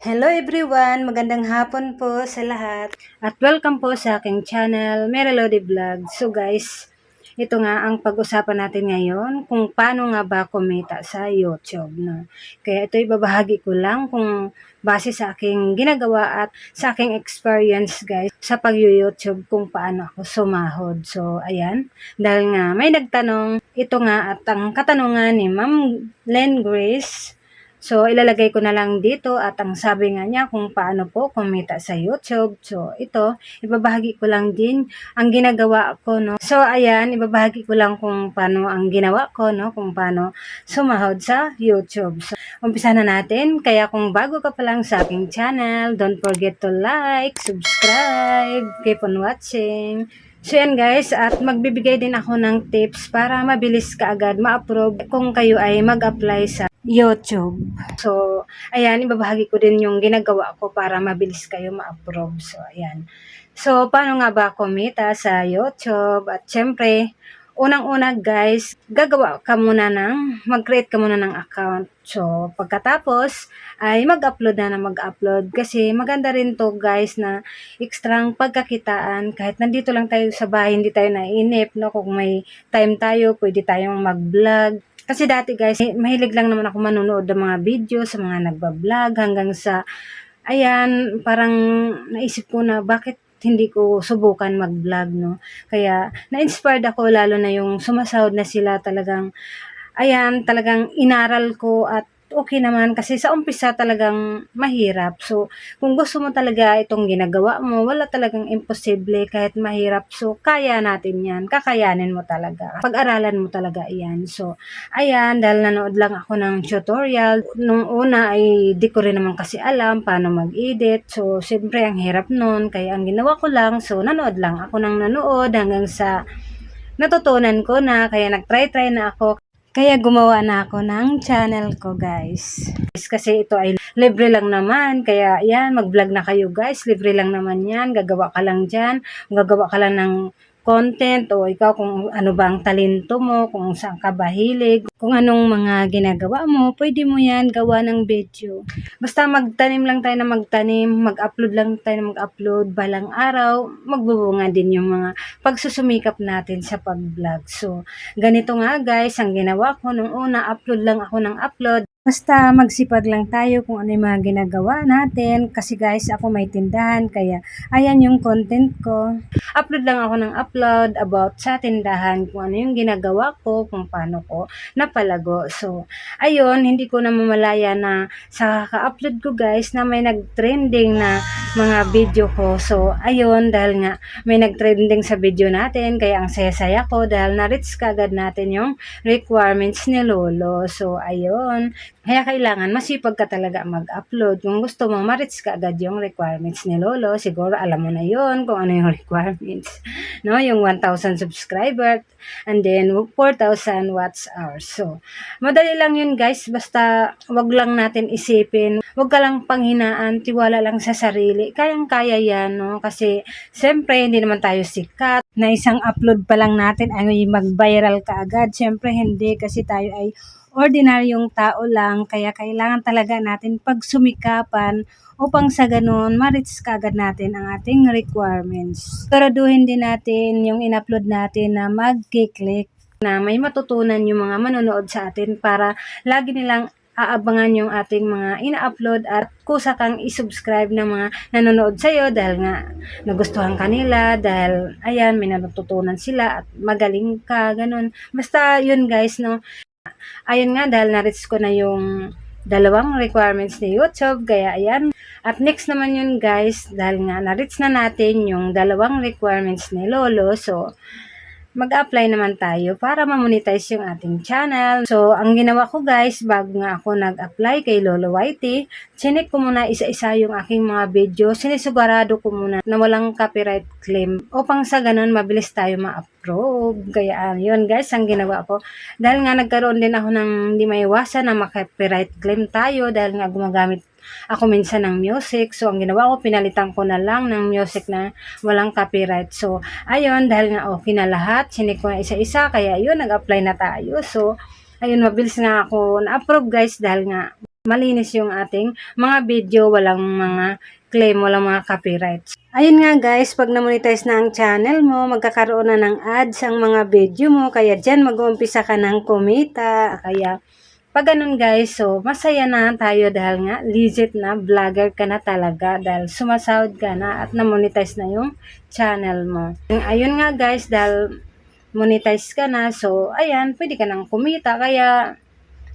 Hello everyone! Magandang hapon po sa lahat. At welcome po sa aking channel, Merilody Vlog. So guys, ito nga ang pag-usapan natin ngayon kung paano nga ba kumita sa YouTube. No? Kaya ito ibabahagi ko lang kung base sa aking ginagawa at sa aking experience guys sa pag-YouTube kung paano ako sumahod. So ayan, dahil nga may nagtanong, ito nga at ang katanungan ni Ma'am Len Grace So, ilalagay ko na lang dito at ang sabi nga niya kung paano po kumita sa YouTube. So, ito, ibabahagi ko lang din ang ginagawa ko, no. So, ayan, ibabahagi ko lang kung paano ang ginawa ko, no, kung paano sumahod sa YouTube. So, umpisa na natin. Kaya kung bago ka pa lang sa aking channel, don't forget to like, subscribe, keep on watching. So yan guys, at magbibigay din ako ng tips para mabilis ka agad ma-approve kung kayo ay mag-apply sa YouTube. So, ayan, ibabahagi ko din yung ginagawa ko para mabilis kayo ma-approve. So, ayan. So, paano nga ba kumita sa YouTube? At syempre, unang-una guys, gagawa ka muna ng, mag-create ka muna ng account. So, pagkatapos, ay mag-upload na na mag-upload. Kasi maganda rin to guys na ekstrang pagkakitaan. Kahit nandito lang tayo sa bahay, hindi tayo nainip. No? Kung may time tayo, pwede tayong mag-vlog. Kasi dati guys, mahilig lang naman ako manonood ng mga video sa mga nagbablog hanggang sa, ayan, parang naisip ko na bakit hindi ko subukan mag-vlog, no? Kaya, na-inspired ako lalo na yung sumasahod na sila talagang, ayan, talagang inaral ko at okay naman kasi sa umpisa talagang mahirap. So, kung gusto mo talaga itong ginagawa mo, wala talagang imposible kahit mahirap. So, kaya natin yan. Kakayanin mo talaga. Pag-aralan mo talaga yan. So, ayan, dahil nanood lang ako ng tutorial. Nung una ay di ko rin naman kasi alam paano mag-edit. So, siyempre ang hirap nun. Kaya ang ginawa ko lang, so nanood lang ako ng nanood hanggang sa natutunan ko na. Kaya nag-try-try na ako. Kaya gumawa na ako ng channel ko guys. Kasi ito ay libre lang naman. Kaya yan, mag-vlog na kayo guys. Libre lang naman yan. Gagawa ka lang dyan. Gagawa ka lang ng content o ikaw kung ano bang talento mo, kung saan ka bahilig, kung anong mga ginagawa mo, pwede mo yan gawa ng video. Basta magtanim lang tayo na magtanim, mag-upload lang tayo na mag-upload, balang araw, magbubunga din yung mga pagsusumikap natin sa pag-vlog. So, ganito nga guys, ang ginawa ko nung una, upload lang ako ng upload. Basta magsipag lang tayo kung ano yung mga ginagawa natin. Kasi guys, ako may tindahan, kaya ayan yung content ko. Upload lang ako ng upload about sa tindahan, kung ano yung ginagawa ko, kung paano ko napalago. So, ayun, hindi ko na mamalaya na sa ka-upload ko guys na may nag-trending na mga video ko. So, ayun, dahil nga may nag-trending sa video natin, kaya ang saya-saya ko dahil na-reach kagad natin yung requirements ni Lolo. So, ayun, kaya kailangan masipag ka talaga mag-upload. Kung gusto mo ma-reach ka agad yung requirements ni Lolo, siguro alam mo na yon kung ano yung requirements. No, yung 1,000 subscriber and then 4,000 watts hours. So, madali lang yun guys. Basta wag lang natin isipin. Wag ka lang panghinaan. Tiwala lang sa sarili. Kayang-kaya yan, no? Kasi, siyempre, hindi naman tayo sikat. Na isang upload pa lang natin ay mag-viral ka agad. Siyempre, hindi. Kasi tayo ay ordinaryong tao lang. Kaya, kailangan talaga natin pagsumikapan upang sa ganun, ma-reach kagad natin ang ating requirements. Siguraduhin din natin yung in-upload natin na mag-click na may matutunan yung mga manonood sa atin para lagi nilang aabangan yung ating mga ina-upload at kusa kang isubscribe ng mga nanonood sa'yo dahil nga nagustuhan kanila dahil ayan may natutunan sila at magaling ka ganun basta yun guys no ayun nga dahil na-reach ko na yung dalawang requirements ni YouTube kaya ayan. At next naman yun guys dahil nga na-reach na natin yung dalawang requirements ni Lolo. So mag-apply naman tayo para ma-monetize yung ating channel. So, ang ginawa ko guys, bago nga ako nag-apply kay Lolo Whitey, chinik ko muna isa-isa yung aking mga video. Sinisugurado ko muna na walang copyright claim upang sa ganun mabilis tayo ma-approve. Kaya yun guys, ang ginawa ko. Dahil nga nagkaroon din ako ng hindi maiwasan na ma-copyright claim tayo dahil nga gumagamit ako minsan ng music. So, ang ginawa ko, pinalitan ko na lang ng music na walang copyright. So, ayun, dahil nga okay na lahat, sinik ko na isa-isa, kaya yun, nag-apply na tayo. So, ayun, mabilis nga ako na-approve guys dahil nga malinis yung ating mga video, walang mga claim, walang mga copyrights. Ayun nga guys, pag na-monetize na ang channel mo, magkakaroon na ng ads ang mga video mo, kaya dyan mag-uumpisa ka ng kumita, kaya pag ganun guys, so masaya na tayo dahil nga legit na vlogger ka na talaga dahil sumasahod ka na at na-monetize na yung channel mo. Ayun nga guys, dahil monetize ka na, so ayan, pwede ka nang kumita kaya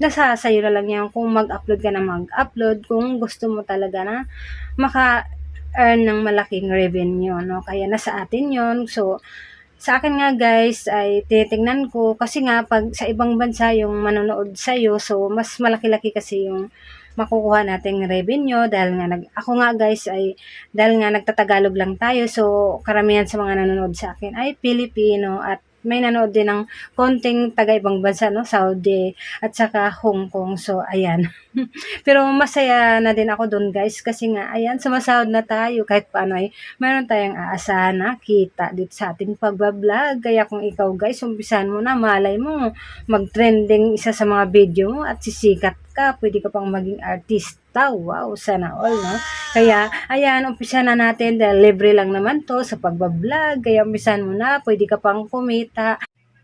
nasa sa'yo na lang yan kung mag-upload ka na mag-upload kung gusto mo talaga na maka-earn ng malaking revenue, no? Kaya nasa atin yon So, sa akin nga guys ay titingnan ko. Kasi nga pag sa ibang bansa yung manonood sa'yo so mas malaki-laki kasi yung makukuha nating revenue dahil nga nag ako nga guys ay dahil nga nagtatagalog lang tayo so karamihan sa mga nanonood sa akin ay Pilipino at may nanood din ng konting taga ibang bansa no? Saudi at saka Hong Kong. So ayan. Pero masaya na din ako doon guys kasi nga ayan sumasahod na tayo. Kahit paano ay meron tayong aasahan na kita dito sa ating pagbablog. Kaya kung ikaw guys umpisahan mo na malay mo mag-trending isa sa mga video mo at sisikat ka pwede ka pang maging artista wow sana all no kaya, ayan, umpisa na natin dahil libre lang naman to sa pagbablog. Kaya umpisan mo na, pwede ka pang kumita.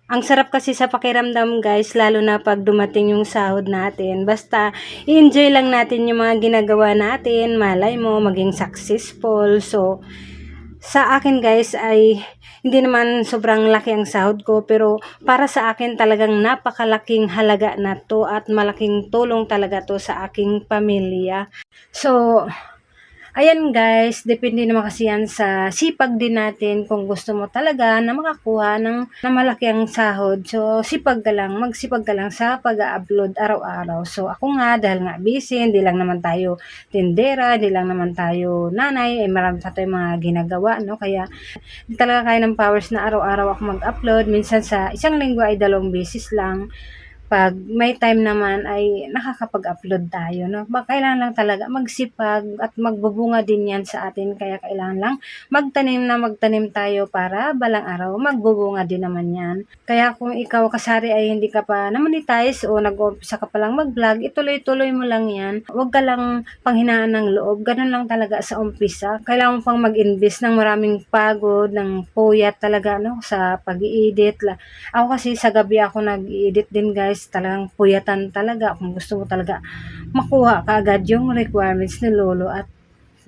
Ang sarap kasi sa pakiramdam guys, lalo na pag dumating yung sahod natin. Basta, i-enjoy lang natin yung mga ginagawa natin. Malay mo, maging successful. So, sa akin guys ay hindi naman sobrang laki ang sahod ko pero para sa akin talagang napakalaking halaga na to at malaking tulong talaga to sa aking pamilya. So, Ayan guys, depende naman kasi yan sa sipag din natin kung gusto mo talaga na makakuha ng na malaki ang sahod. So, sipag ka lang, magsipag ka lang sa pag-upload araw-araw. So, ako nga, dahil nga busy, hindi lang naman tayo tindera, hindi lang naman tayo nanay, eh, marami sa tayong mga ginagawa, no? Kaya, hindi talaga kaya ng powers na araw-araw ako mag-upload. Minsan sa isang linggo ay dalawang beses lang pag may time naman ay nakakapag-upload tayo. No? Kailangan lang talaga magsipag at magbubunga din yan sa atin. Kaya kailangan lang magtanim na magtanim tayo para balang araw magbubunga din naman yan. Kaya kung ikaw kasari ay hindi ka pa na-monetize o nag-uumpisa ka pa lang mag-vlog, ituloy-tuloy mo lang yan. Huwag ka lang panghinaan ng loob. Ganun lang talaga sa umpisa. Kailangan mo pang mag-invest ng maraming pagod, ng puyat talaga no, sa pag-i-edit. Ako kasi sa gabi ako nag-edit din guys is talagang puyatan talaga kung gusto mo talaga makuha kaagad yung requirements ni Lolo at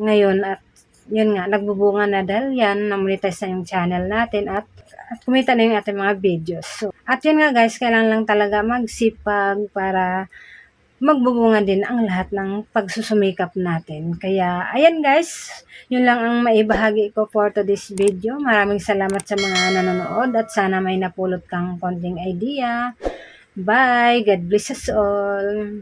ngayon at yun nga, nagbubunga na dahil yan, na-monetize na yung channel natin at, at kumita na yung ating mga videos. So, at yun nga guys, kailangan lang talaga magsipag para magbubunga din ang lahat ng pagsusumikap natin. Kaya, ayan guys, yun lang ang maibahagi ko for today's video. Maraming salamat sa mga nanonood at sana may napulot kang konting idea. Bye. God bless us all.